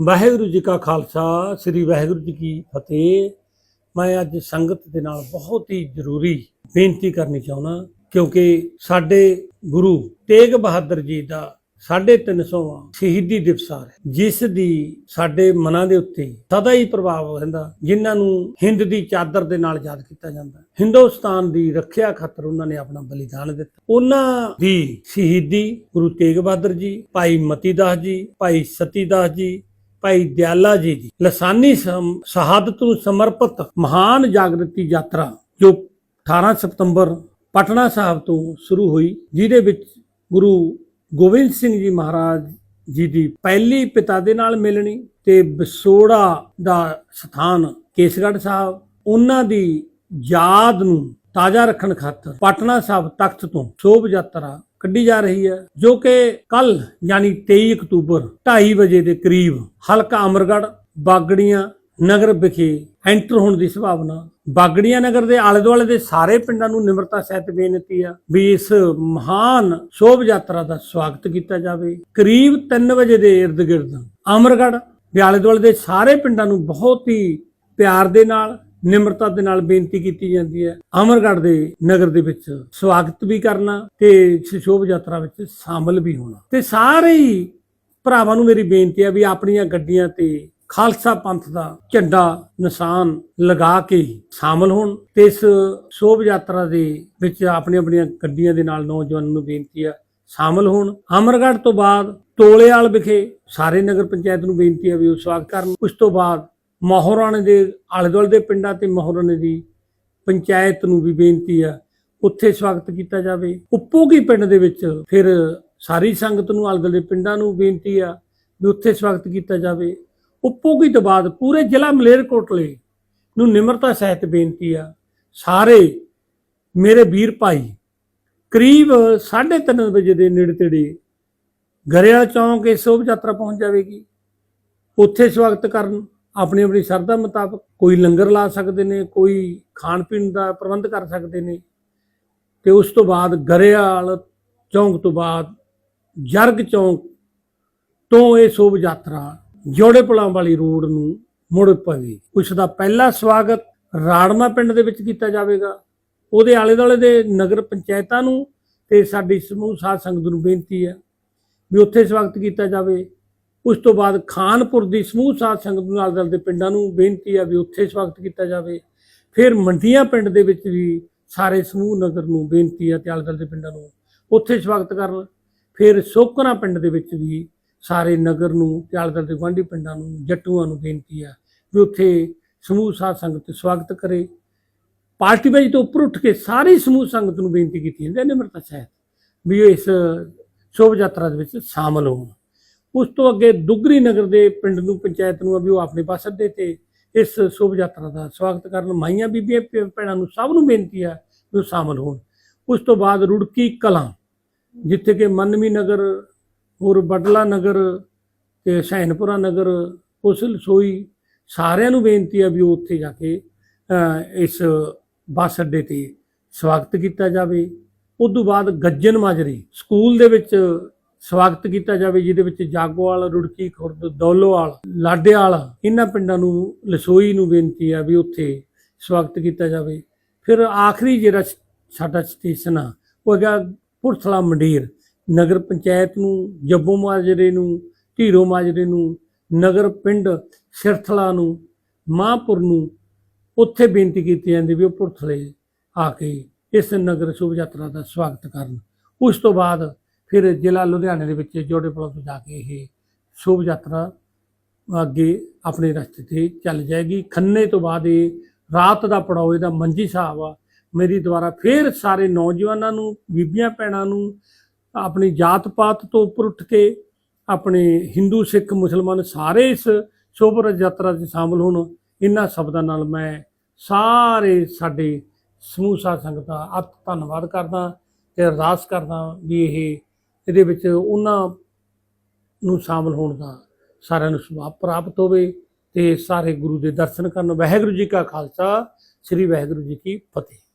ਵਾਹਿਗੁਰੂ ਜੀ ਕਾ ਖਾਲਸਾ, ਸ੍ਰੀ ਵਾਹਿਗੁਰੂ ਜੀ ਕੀ ਫਤਿਹ। ਮੈਂ ਅੱਜ ਸੰਗਤ ਦੇ ਨਾਲ ਬਹੁਤ ਹੀ ਜ਼ਰੂਰੀ ਬੇਨਤੀ ਕਰਨੀ ਚਾਹੁੰਦਾ, ਕਿਉਂਕਿ ਸਾਡੇ ਗੁਰੂ ਤੇਗ ਬਹਾਦਰ ਜੀ ਦਾ 350ਵਾਂ ਸ਼ਹੀਦੀ ਦਿਵਸ ਆ ਰਿਹਾ ਜਿਸ ਦੀ ਸਾਡੇ ਮਨਾਂ ਦੇ ਉੱਤੇ ਸਦਾ ਹੀ ਪ੍ਰਭਾਵ ਰਹਿੰਦਾ, ਜਿਨ੍ਹਾਂ ਨੂੰ ਹਿੰਦ ਦੀ ਚਾਦਰ ਦੇ ਨਾਲ ਯਾਦ ਕੀਤਾ ਜਾਂਦਾ। ਹਿੰਦੁਸਤਾਨ ਦੀ ਰੱਖਿਆ ਖਾਤਰ ਉਹਨਾਂ ਨੇ ਆਪਣਾ ਬਲੀਦਾਨ ਦਿੱਤਾ। ਉਹਨਾਂ ਦੀ ਸ਼ਹੀਦੀ ਗੁਰੂ ਤੇਗ ਬਹਾਦਰ ਜੀ, ਭਾਈ ਮਤੀ ਦਾਸ ਜੀ, ਭਾਈ ਸਤੀ ਦਾਸ ਜੀ ਭਾਈ ਦਿਆਲਾ ਜੀ ਦੀ ਲਸਾਨੀ ਸ਼ਹਾਦਤ ਨੂੰ ਸਮਰਪਿਤ ਮਹਾਨ ਜਾਗਰਤੀ ਯਾਤਰਾ ਜੋ 18 ਸਤੰਬਰ ਪਟਨਾ ਸਾਹਿਬ ਤੋਂ ਸ਼ੁਰੂ ਹੋਈ, ਜਿਹਦੇ ਵਿੱਚ ਗੁਰੂ ਗੋਬਿੰਦ ਸਿੰਘ ਜੀ ਮਹਾਰਾਜ ਜੀ ਦੀ ਪਹਿਲੀ ਪਿਤਾ ਦੇ ਨਾਲ ਮਿਲਣੀ ਤੇ ਵਿਸੋੜਾ ਦਾ ਸਥਾਨ ਕੇਸਗੜ੍ਹ ਸਾਹਿਬ, ਉਹਨਾਂ ਦੀ ਯਾਦ ਨੂੰ ਤਾਜ਼ਾ ਰੱਖਣ ਖਾਤਰ ਪਟਨਾ ਸਾਹਿਬ ਤਖਤ ਤੋਂ ਸ਼ੋਭ ਯਾਤਰਾ ਕੱਢੀ ਜਾ ਰਹੀ ਹੈ, ਜੋ ਕਿ ਕੱਲ ਯਾਨੀ 23 ਅਕਤੂਬਰ 2:30 ਵਜੇ ਦੇ ਕਰੀਬ ਹਲਕਾ ਅਮਰਗੜ੍ਹ, ਬਾਗੜੀਆਂ ਨਗਰ ਵਿਖੇ ਐਂਟਰ ਹੋਣ ਦੀ ਸੰਭਾਵਨਾ। ਬਾਗੜੀਆਂ ਨਗਰ ਦੇ ਆਲੇ ਦੁਆਲੇ ਦੇ ਸਾਰੇ ਪਿੰਡਾਂ ਨੂੰ ਨਿਮਰਤਾ ਸਹਿਤ ਬੇਨਤੀ ਆ ਵੀ ਇਸ ਮਹਾਨ ਸ਼ੋਭ ਯਾਤਰਾ ਦਾ ਸਵਾਗਤ ਕੀਤਾ ਜਾਵੇ। ਕਰੀਬ 3 ਵਜੇ ਦੇ ਇਰਦ ਗਿਰਦ ਅਮਰਗੜ੍ਹ ਦੇ ਆਲੇ ਦੁਆਲੇ ਦੇ ਸਾਰੇ ਪਿੰਡਾਂ ਨੂੰ ਬਹੁਤ ਹੀ ਪਿਆਰ ਦੇ ਨਾਲ ਨਿਮਰਤਾ ਦੇ ਨਾਲ ਬੇਨਤੀ ਕੀਤੀ ਜਾਂਦੀ ਹੈ। ਅਮਰਗੜ੍ਹ ਦੇ ਨਗਰ ਦੇ ਵਿੱਚ ਸਵਾਗਤ ਵੀ ਕਰਨਾ ਤੇ ਸ਼ੋਭ ਯਾਤਰਾ ਵਿੱਚ ਸ਼ਾਮਲ ਵੀ ਹੋਣਾ। ਤੇ ਸਾਰੇ ਹੀ ਭਰਾਵਾਂ ਨੂੰ ਮੇਰੀ ਬੇਨਤੀ ਹੈ ਵੀ ਆਪਣੀਆਂ ਗੱਡੀਆਂ ਤੇ ਖਾਲਸਾ ਪੰਥ ਦਾ ਝੰਡਾ ਨਿਸ਼ਾਨ ਲਗਾ ਕੇ ਸ਼ਾਮਲ ਹੋਣ ਤੇ ਇਸ ਸ਼ੋਭ ਯਾਤਰਾ ਦੇ ਵਿੱਚ ਆਪਣੀਆਂ ਆਪਣੀਆਂ ਗੱਡੀਆਂ ਦੇ ਨਾਲ ਨੌਜਵਾਨਾਂ ਨੂੰ ਬੇਨਤੀ ਹੈ ਸ਼ਾਮਲ ਹੋਣ। ਅਮਰਗੜ੍ਹ ਤੋਂ ਬਾਅਦ ਤੋਲੇਵਾਲ ਵਿਖੇ ਸਾਰੇ ਨਗਰ ਪੰਚਾਇਤ ਨੂੰ ਬੇਨਤੀ ਹੈ ਵੀ ਉਹ ਸਵਾਗਤ ਕਰਨ। ਉਸ ਤੋਂ ਬਾਅਦ ਮਹੋਰਾਣੇ ਦੇ ਆਲੇ ਦੁਆਲੇ ਦੇ ਪਿੰਡਾਂ ਤੇ ਮਹੋਰਾਣੇ ਦੀ ਪੰਚਾਇਤ ਨੂੰ ਵੀ ਬੇਨਤੀ ਆ, ਉੱਥੇ ਸਵਾਗਤ ਕੀਤਾ ਜਾਵੇ। ਉੱਪੋਗੀ ਪਿੰਡ ਦੇ ਵਿੱਚ ਫਿਰ ਸਾਰੀ ਸੰਗਤ ਨੂੰ ਆਲੇ ਦੁਆਲੇ ਦੇ ਪਿੰਡਾਂ ਨੂੰ ਬੇਨਤੀ ਆ ਵੀ ਉੱਥੇ ਸਵਾਗਤ ਕੀਤਾ ਜਾਵੇ। ਉੱਪੋਗੀ ਤੋਂ ਬਾਅਦ ਪੂਰੇ ਜ਼ਿਲ੍ਹਾ ਮਲੇਰਕੋਟਲੇ ਨੂੰ ਨਿਮਰਤਾ ਸਹਿਤ ਬੇਨਤੀ ਆ, ਸਾਰੇ ਮੇਰੇ ਵੀਰ ਭਾਈ, ਕਰੀਬ 3:30 ਵਜੇ ਦੇ ਨੇੜੇ ਤੇੜੇ ਗਰੇਵਾਲ ਚੌਂਕ, ਇਹ ਸ਼ੋਭ ਯਾਤਰਾ ਪਹੁੰਚ ਜਾਵੇਗੀ। ਉੱਥੇ ਸਵਾਗਤ ਕਰਨ ਆਪਣੀ ਆਪਣੀ ਸ਼ਰਧਾ ਮੁਤਾਬਕ ਕੋਈ ਲੰਗਰ ਲਾ ਸਕਦੇ ਨੇ, ਕੋਈ ਖਾਣ ਪੀਣ ਦਾ ਪ੍ਰਬੰਧ ਕਰ ਸਕਦੇ ਨੇ। ਤੇ ਉਸ ਤੋਂ ਬਾਅਦ ਗਰੇਵਾਲ ਚੌਂਕ ਤੋਂ ਬਾਅਦ ਜਰਗ ਚੌਂਕ ਤੋਂ ਇਹ ਸ਼ੋਭ ਯਾਤਰਾ ਜੋੜੇ ਪੁਲਾਂ ਵਾਲੀ ਰੋਡ ਨੂੰ ਮੁੜ ਪਵੇ। ਉਸ ਦਾ ਪਹਿਲਾ ਸਵਾਗਤ ਰਾੜਮਾ ਪਿੰਡ ਦੇ ਵਿੱਚ ਕੀਤਾ ਜਾਵੇਗਾ। ਉਹਦੇ ਆਲੇ ਦੁਆਲੇ ਦੇ ਨਗਰ ਪੰਚਾਇਤਾਂ ਨੂੰ ਤੇ ਸਾਡੀ ਸਮੂਹ ਸਾਧ ਸੰਗਤ ਨੂੰ ਬੇਨਤੀ ਹੈ ਵੀ ਉੱਥੇ ਸਵਾਗਤ ਕੀਤਾ ਜਾਵੇ। ਉਸ ਤੋਂ ਬਾਅਦ ਖਾਨਪੁਰ ਦੀ ਸਮੂਹ ਸਾਧ ਸੰਗਤ ਨੂੰ ਦਲ ਦੇ ਪਿੰਡਾਂ ਨੂੰ ਬੇਨਤੀ ਆ ਵੀ ਉੱਥੇ ਸਵਾਗਤ ਕੀਤਾ ਜਾਵੇ। ਫਿਰ ਮੰਡੀਆਂ ਪਿੰਡ ਦੇ ਵਿੱਚ ਵੀ ਸਾਰੇ ਸਮੂਹ ਨਗਰ ਨੂੰ ਬੇਨਤੀ ਆ ਤੇ ਆਲੇ ਦੁਆਲੇ ਦੇ ਪਿੰਡਾਂ ਨੂੰ ਉੱਥੇ ਸਵਾਗਤ ਕਰਨ। ਫਿਰ ਸੋਕਣਾ ਪਿੰਡ ਦੇ ਵਿੱਚ ਵੀ ਸਾਰੇ ਨਗਰ ਨੂੰ ਤੇ ਦਲ ਦੇ ਗੁਆਂਢੀ ਪਿੰਡਾਂ ਨੂੰ, ਜੱਟੂਆਂ ਨੂੰ ਬੇਨਤੀ ਆ ਵੀ ਉੱਥੇ ਸਮੂਹ ਸਾਧ ਸੰਗਤ ਸਵਾਗਤ ਕਰੇ। ਪਾਰਟੀ ਬਾਜੀ ਤੋਂ ਉੱਪਰ ਉੱਠ ਕੇ ਸਾਰੀ ਸਮੂਹ ਸੰਗਤ ਨੂੰ ਬੇਨਤੀ ਕੀਤੀ ਜਾਂਦੀ ਹੈ ਨਿਮਰਤਾ ਸਹਿਤ ਵੀ ਉਹ ਇਸ ਸ਼ੋਭ ਯਾਤਰਾ ਦੇ ਵਿੱਚ ਸ਼ਾਮਲ ਹੋਣ। ਉਸ ਤੋਂ ਅੱਗੇ ਦੁਗਰੀ ਨਗਰ ਦੇ ਪਿੰਡ ਨੂੰ, ਪੰਚਾਇਤ ਨੂੰ ਆ ਵੀ ਉਹ ਆਪਣੇ ਪਾਸ ਅੱਡੇ ਤੇ ਇਸ ਸ਼ੋਭ ਯਾਤਰਾ ਦਾ ਸਵਾਗਤ ਕਰਨ, ਮਾਈਆਂ ਬੀਬੀਆਂ ਭੈਣਾਂ ਨੂੰ ਸਭ ਨੂੰ ਬੇਨਤੀ ਆ ਵੀ ਉਹ ਸ਼ਾਮਲ ਹੋਣ। ਉਸ ਤੋਂ ਬਾਅਦ ਰੁੜਕੀ ਕਲਾਂ, ਜਿੱਥੇ ਕਿ ਮਨਮੀ ਨਗਰ, ਹੋਰ ਬਡਲਾ ਨਗਰ ਤੇ ਸੈਨਪੁਰਾ ਨਗਰ ਉਸਲ ਸੋਈ ਸਾਰਿਆਂ ਨੂੰ ਬੇਨਤੀ ਆ ਵੀ ਉਹ ਉੱਥੇ ਜਾ ਕੇ ਇਸ ਬੱਸ ਅੱਡੇ ਤੇ ਸਵਾਗਤ ਕੀਤਾ ਜਾਵੇ। ਉਸ ਤੋਂ ਬਾਅਦ ਗੱਜਨ ਮਾਜਰੀ, ਸਕੂਲ ਦੇ ਵਿੱਚ ਸਵਾਗਤ ਕੀਤਾ ਜਾਵੇ, ਜਿਹਦੇ ਵਿੱਚ ਜਾਗੋਵਾਲ, ਰੁੜਕੀ, ਖੁਰਦ, ਦੌਲੋਵਾਲ, ਲਾਡੇਵਾਲ, ਇਹਨਾਂ ਪਿੰਡਾਂ ਨੂੰ ਲਸੋਈ ਨੂੰ ਬੇਨਤੀ ਆ ਵੀ ਉੱਥੇ ਸਵਾਗਤ ਕੀਤਾ ਜਾਵੇ। ਫਿਰ ਆਖਰੀ ਜਿਹੜਾ ਸ- ਸਾਡਾ ਸਟੇਸ਼ਨ ਆ, ਉਹ ਹੈਗਾ ਪੁਰਥਲਾ ਮੰਡੀਰ। ਨਗਰ ਪੰਚਾਇਤ ਨੂੰ, ਜੱਬੋ ਮਾਜਰੇ ਨੂੰ, ਢੀਰੋ ਮਾਜਰੇ ਨੂੰ, ਨਗਰ ਪਿੰਡ ਸਿਰਥਲਾ ਨੂੰ ਮਾਹਪੁਰ ਨੂੰ ਉੱਥੇ ਬੇਨਤੀ ਕੀਤੀ ਜਾਂਦੀ ਵੀ ਉਹ ਪੁਰਥਲੇ ਆ ਕੇ ਇਸ ਨਗਰ ਸ਼ੋਭ ਯਾਤਰਾ ਦਾ ਸਵਾਗਤ ਕਰਨ। ਉਸ ਤੋਂ ਬਾਅਦ ਫਿਰ ਜ਼ਿਲ੍ਹਾ ਲੁਧਿਆਣੇ ਦੇ ਵਿੱਚ ਜੋੜੇਪੁਰ ਤੋਂ ਜਾ ਕੇ ਇਹ ਸ਼ੋਭ ਯਾਤਰਾ ਅੱਗੇ ਆਪਣੇ ਰਸਤੇ ਤੇ ਚੱਲ ਜਾਏਗੀ। ਖੰਨੇ ਤੋਂ ਬਾਅਦ ਇਹ ਰਾਤ ਦਾ ਪੜਾਓ, ਇਹਦਾ ਮੰਜੀ ਸਾਹਿਬ ਆ। ਮੇਰੀ ਦੁਆਰਾ ਫਿਰ ਸਾਰੇ ਨੌਜਵਾਨਾਂ ਨੂੰ, ਬੀਬੀਆਂ ਭੈਣਾਂ ਨੂੰ ਆਪਣੀ ਜਾਤ ਪਾਤ ਤੋਂ ਉੱਪਰ ਉੱਠ ਕੇ ਆਪਣੇ ਹਿੰਦੂ, ਸਿੱਖ, ਮੁਸਲਮਾਨ ਸਾਰੇ ਇਸ ਸ਼ੋਭ ਯਾਤਰਾ 'ਚ ਸ਼ਾਮਲ ਹੋਣ, ਇਹਨਾਂ ਸ਼ਬਦਾਂ ਨਾਲ ਮੈਂ ਸਾਰੇ ਸਾਡੇ ਸਮੂਹ ਸਾਧ ਸੰਗਤ ਦਾ ਅਤ ਧੰਨਵਾਦ ਕਰਦਾ ਤੇ ਅਰਦਾਸ ਕਰਦਾ ਵੀ ਇਹ ਇਹਦੇ ਵਿੱਚ ਉਹਨਾਂ ਨੂੰ ਸ਼ਾਮਲ ਹੋਣ ਦਾ ਸਾਰਿਆਂ ਨੂੰ ਸੁਭਾਅ ਪ੍ਰਾਪਤ ਹੋਵੇ ਤੇ ਸਾਰੇ ਗੁਰੂ ਦੇ ਦਰਸ਼ਨ ਕਰਨ। ਵਾਹਿਗੁਰੂ ਜੀ ਕਾ ਖਾਲਸਾ, ਸ੍ਰੀ ਵਾਹਿਗੁਰੂ ਜੀ ਕੀ ਫਤਿਹ।